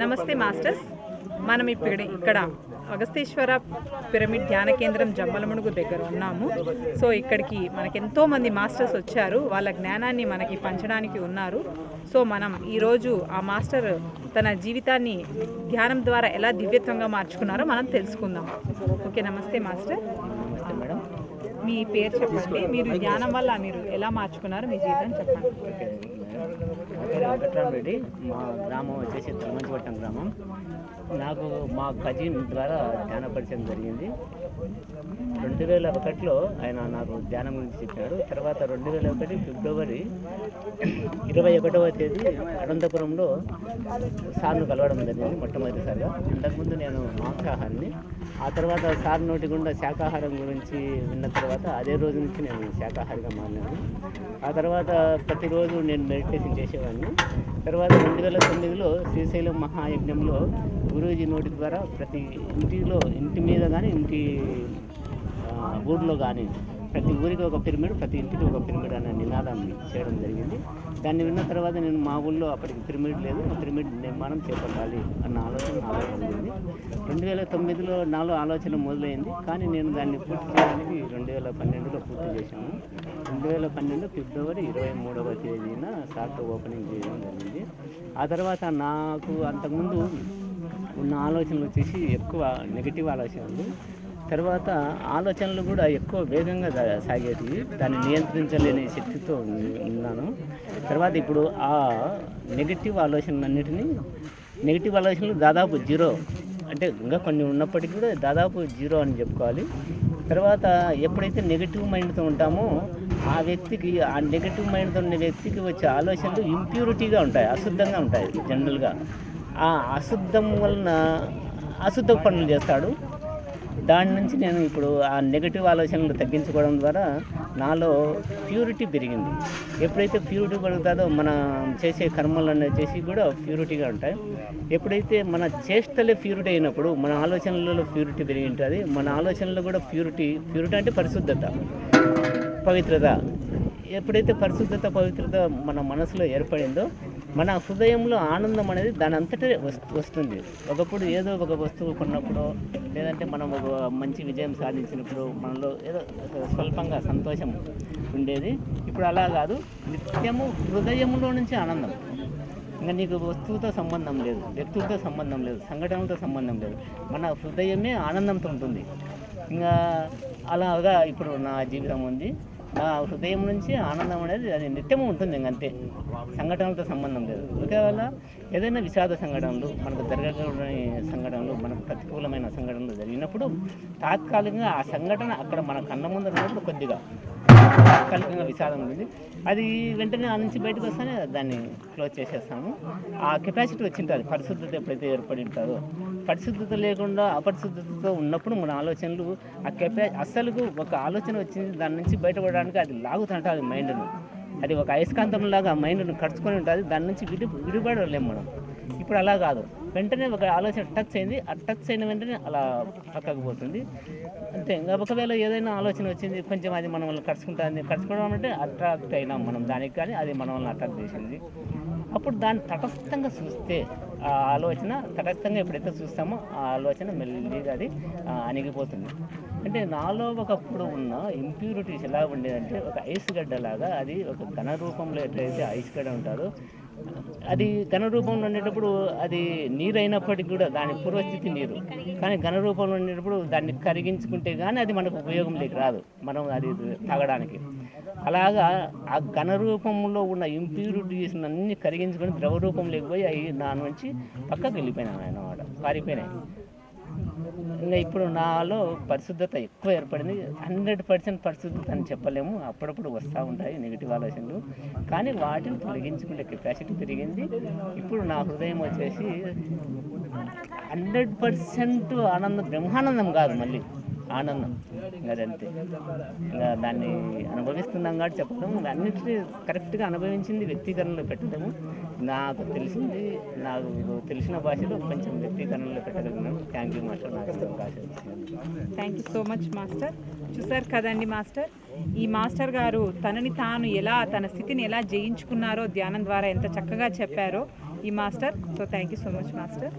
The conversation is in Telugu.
నమస్తే మాస్టర్స్. మనం ఇప్పుడు ఇక్కడ అగస్తేశ్వర పిరమిడ్ ధ్యాన కేంద్రం జమ్మలమడుగు దగ్గర ఉన్నాము. సో ఇక్కడికి మనకి ఎంతో మంది మాస్టర్స్ వచ్చారు. వాళ్ళ జ్ఞానాన్ని మనకి పంచడానికి ఉన్నారు. సో మనం ఈరోజు ఆ మాస్టర్ తన జీవితాన్ని ధ్యానం ద్వారా ఎలా దివ్యత్వంగా మార్చుకున్నారో మనం తెలుసుకుందాం. ఓకే నమస్తే మాస్టర్. మేడం. మీ పేరు చెప్పండి. మీరు ధ్యానం వల్ల మీరు ఎలా మార్చుకున్నారో మీ జీవితం చెప్పండి. వెంకట్రామరెడ్డి మా గ్రామం వచ్చేసి తిరుమంచిపట్నం గ్రామం. నాకు మా కజిన్ ద్వారా ధ్యాన పరిచయం జరిగింది. రెండు వేల ఒకటిలో ఆయన నాకు ధ్యానం గురించి చెప్పాడు. తర్వాత రెండు వేల ఒకటి ఫిబ్రవరి ఇరవై ఒకటవ తేదీ అనంతపురంలో సార్ను కలవడం జరిగింది మొట్టమొదటిసారిగా. ఇంతకుముందు నేను మాంసాహారాన్ని ఆ తర్వాత సార్ నోటి గుండా శాకాహారం గురించి విన్న తర్వాత అదే రోజు నుంచి నేను శాకాహారిగా మారినాను. ఆ తర్వాత ప్రతిరోజు నేను మెడిటేషన్ చేసేవాడిని. తర్వాత రెండు వేల తొమ్మిదిలో శ్రీశైలం మహాయజ్ఞంలో గురూజీ నోటి ద్వారా ప్రతి ఇంటిలో ఇంటి మీద కానీ ఇంటి ఊర్లో కానీ ప్రతి ఊరికి ఒక పిరమిడ్ ప్రతి ఇంటికి ఒక పిరమిడ్ అనే నినాదాన్ని చేయడం జరిగింది. దాన్ని విన్న తర్వాత నేను మా ఊళ్ళో అప్పటికి పిరమిడ్ లేదు పిరమిడ్ నిర్మాణం చేపట్టాలి అన్న ఆలోచన నాలో కలిగింది రెండు వేల తొమ్మిదిలో నాలో ఆలోచన మొదలైంది కానీ నేను దాన్ని పూర్తి చేయడానికి రెండు వేల పన్నెండులో పూర్తి చేశాను. రెండు వేల పన్నెండు ఫిబ్రవరి ఇరవై మూడవ తేదీన సార్ట్ ఓపెనింగ్ చేయడం జరిగింది. ఆ తర్వాత నాకు అంతకుముందు ఉన్న ఆలోచనలు వచ్చేసి ఎక్కువ నెగిటివ్ ఆలోచనలు. తర్వాత ఆలోచనలు కూడా ఎక్కువ వేగంగా సాగేది సాగేటివి. దాన్ని నియంత్రించలేని శక్తితో ఉన్నాను. తర్వాత ఇప్పుడు ఆ నెగిటివ్ ఆలోచనలన్నిటినీ నెగిటివ్ ఆలోచనలు దాదాపు జీరో. అంటే ఇంకా కొన్ని ఉన్నప్పటికీ కూడా దాదాపు జీరో అని చెప్పుకోవాలి. తర్వాత ఎప్పుడైతే నెగిటివ్ మైండ్తో ఉంటామో ఆ వ్యక్తికి ఆ నెగిటివ్ మైండ్తో ఉన్న వ్యక్తికి వచ్చే ఆలోచనలు ఇంప్యూరిటీగా ఉంటాయి అశుద్ధంగా ఉంటాయి జనరల్గా. ఆ అశుద్ధం వలన అశుద్ధ పనులు చేస్తాడు. దాని నుంచి నేను ఇప్పుడు ఆ నెగటివ్ ఆలోచనలు తగ్గించుకోవడం ద్వారా నాలో ప్యూరిటీ పెరిగింది. ఎప్పుడైతే ప్యూరిటీ పెరుగుతుందో మన చేసే కర్మలు అనేది చేసి కూడా ప్యూరిటీగా ఉంటాయి. ఎప్పుడైతే మన చేష్టలే ప్యూరిటీ అయినప్పుడు మన ఆలోచనలలో ప్యూరిటీ పెరిగి ఉంటుంది మన ఆలోచనలో కూడా ప్యూరిటీ ప్యూరిటీ అంటే పరిశుద్ధత పవిత్రత. ఎప్పుడైతే పరిశుద్ధత పవిత్రత మన మనసులో ఏర్పడిందో మన హృదయంలో ఆనందం అనేది దాని అంతటే వస్తుంది. ఒకప్పుడు ఏదో ఒక వస్తువు కొన్నప్పుడు లేదంటే మనం ఒక మంచి విజయం సాధించినప్పుడు మనలో ఏదో స్వల్పంగా సంతోషం ఉండేది. ఇప్పుడు అలా కాదు. నిత్యము హృదయంలో నుంచి ఆనందం. ఇంకా నీకు వస్తువుతో సంబంధం లేదు వ్యక్తులతో సంబంధం లేదు సంఘటనలతో సంబంధం లేదు. మన హృదయమే ఆనందంతో ఉంటుంది. ఇంకా అలాగా ఇప్పుడు నా జీవితం ఉంది. హృదయం నుంచి ఆనందం అనేది అది నిత్యము ఉంటుంది ఇంకంతే సంఘటనలతో సంబంధం లేదు. ఒకవేళ ఏదైనా విషాద సంఘటనలు మనకు జరగకూడని సంఘటనలు మనకు ప్రతికూలమైన సంఘటనలు జరిగినప్పుడు తాత్కాలికంగా ఆ సంఘటన అక్కడ మన కన్న ముందు ఉన్నప్పుడు కొద్దిగా తాత్కాలికంగా విషాదం ఉంటుంది అది వెంటనే ఆ నుంచి బయటకు వస్తేనే దాన్ని క్లోజ్ చేసేస్తాము. ఆ కెపాసిటీ వచ్చింటుంది పరిశుద్ధత ఎప్పుడైతే ఏర్పడి ఉంటుందో పరిశుద్ధత లేకుండా అపరిశుద్ధతతో ఉన్నప్పుడు మన ఆలోచనలు ఆ కెపా అస్సలు ఒక ఆలోచన వచ్చింది దాని నుంచి బయటపడడానికి అది లాగుతుంటుంది మైండ్ను. అది ఒక అయస్కాంతంలాగా మైండ్ను కడుచుకొని ఉంటుంది. దాని నుంచి విడి విడిపడలేము మనం. ఇప్పుడు అలా కాదు. వెంటనే ఒక ఆలోచన టచ్ అయింది. ఆ టచ్ అయిన వెంటనే అలా పక్కకు పోతుంది. అంతే. ఇంకా ఒకవేళ ఏదైనా ఆలోచన వచ్చింది కొంచెం అది మనం కడుచుకుంటుంది కడుచుకోవడం అంటే అట్రాక్ట్ అయినాం మనం దానికి కానీ అది మనల్ని అట్రాక్ట్ చేసింది. అప్పుడు దాన్ని తటస్థంగా చూస్తే ఆ ఆలోచన తటస్థంగా ఎప్పుడైతే చూస్తామో ఆ ఆలోచన మెల్లిగా అది అణిగిపోతుంది. అంటే నాలో ఒకప్పుడు ఉన్న ఇంప్యూరిటీస్ ఎలా ఉండేదంటే ఒక ఐస్ గడ్డలాగా అది ఒక ఘన రూపంలో ఎట్లయితే ఐస్ గడ్డ ఉంటారో అది ఘన రూపంలో ఉండేటప్పుడు అది నీరు అయినప్పటికీ కూడా దాని పూర్వస్థితి నీరు. కానీ ఘన రూపంలో ఉండేటప్పుడు దాన్ని కరిగించుకుంటే కానీ అది మనకు ఉపయోగంలోకి రాదు. మనం అది తాగడానికి. అలాగా ఆ ఘన రూపంలో ఉన్న ఇంప్యూరిటీస్ అన్ని కరిగించుకొని ద్రవ రూపంలోకి పోయి అవి దాని నుంచి పక్కకు వెళ్ళిపోయినాయి అన్నమాట. పారిపోయినాయి. ఇంకా ఇప్పుడు నాలో పరిశుద్ధత ఎక్కువ ఏర్పడింది. హండ్రెడ్ పర్సెంట్ పరిశుద్ధత అని చెప్పలేము. అప్పుడప్పుడు వస్తూ ఉంటాయి నెగిటివ్ ఆలోచనలు. కానీ వాటిని తొలగించుకునే కెపాసిటీ పెరిగింది. ఇప్పుడు నా హృదయం వచ్చేసి హండ్రెడ్ పర్సెంట్ ఆనందం బ్రహ్మానందం కాదు మళ్ళీ. ఆనందం. అదంతే. ఇంకా దాన్ని అనుభవిస్తున్నాం కాబట్టి చెప్పడం అన్నిటినీ కరెక్ట్గా అనుభవించింది వ్యక్తీకరణలో పెట్టడము నాకు తెలిసింది నాకు తెలిసిన భాషలో కొంచెం వ్యక్తీకరణలో పెట్టగలిగినాను థ్యాంక్ యూ మాస్టర్ నాకు భాష thank you so much master చూసారు కదండి మాస్టర్ ఈ మాస్టర్ గారు తనని తాను ఎలా తన స్థితిని ఎలా జయించుకున్నారో ధ్యానం ద్వారా ఎంత చక్కగా చెప్పారో ఈ master so thank you so much master